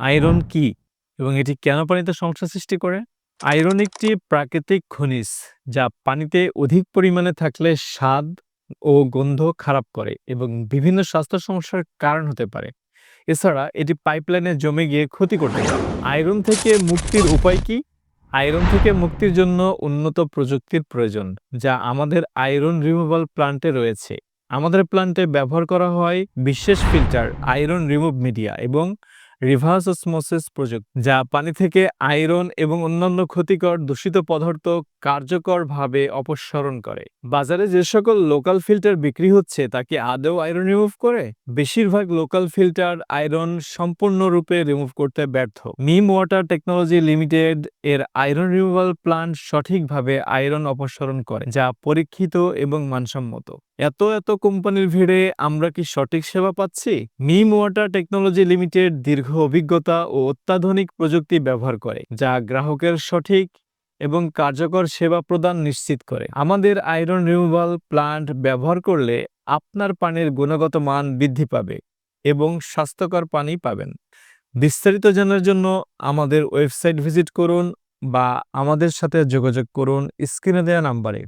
Iron কি এবং এটি কেন পানিতে সমস্যা সৃষ্টি করে? আয়রন একটি প্রাকৃতিক খনিজ যা পানিতে অধিক পরিমাণে থাকলে স্বাদ ও গন্ধ খারাপ করে এবং বিভিন্ন স্বাস্থ্য সমস্যার কারণ হতে পারে। এছাড়া এটি পাইপলাইনে জমে গিয়ে ক্ষতি করতে পারে। আয়রন থেকে মুক্তির উপায় কি? আয়রন থেকে মুক্তির জন্য উন্নত প্রযুক্তির প্রয়োজন যা আমাদের আয়রন রিমুভাল প্লান্টে রয়েছে। আমাদের প্লান্টে ব্যবহার করা হয় বিশেষ ফিল্টার, আয়রন রিমুভ মিডিয়া এবং রিভার্স অসমোসিস প্রযুক্তি, যা পানি থেকে আয়রন এবং অন্যান্য ক্ষতিকর দূষিত পদার্থ কার্যকরভাবে অপসারণ করে। বাজারে যে সকল লোকাল ফিল্টার বিক্রি হচ্ছে তা কি আদৌ আয়রন রিমুভ করে? বেশিরভাগ লোকাল ফিল্টার আয়রন সম্পূর্ণরূপে রিমুভ করতে ব্যর্থ। মিম ওয়াটার টেকনোলজি লিমিটেড এর আয়রন রিমুভাল প্লান্ট সঠিকভাবে আয়রন অপসারণ করে, যা পরীক্ষিত এবং মানসম্মত। এত এত কোম্পানির ভিড়ে আমরা কি সঠিক সেবা পাচ্ছি? মিম ওয়াটার টেকনোলজি লিমিটেড দীর্ঘ অভিজ্ঞতা ও অত্যাধুনিক প্রযুক্তি ব্যবহার করে, যা গ্রাহকের সঠিক এবং কার্যকর সেবা প্রদান নিশ্চিত করে। আমাদের আয়রন রিমুভাল প্লান্ট ব্যবহার করলে আপনার পানির গুণগত মান বৃদ্ধি পাবে এবং স্বাস্থ্যকর পানি পাবেন। বিস্তারিত জানার জন্য আমাদের ওয়েবসাইট ভিজিট করুন বা আমাদের সাথে যোগাযোগ করুন স্ক্রিনে দেওয়া নাম্বারে।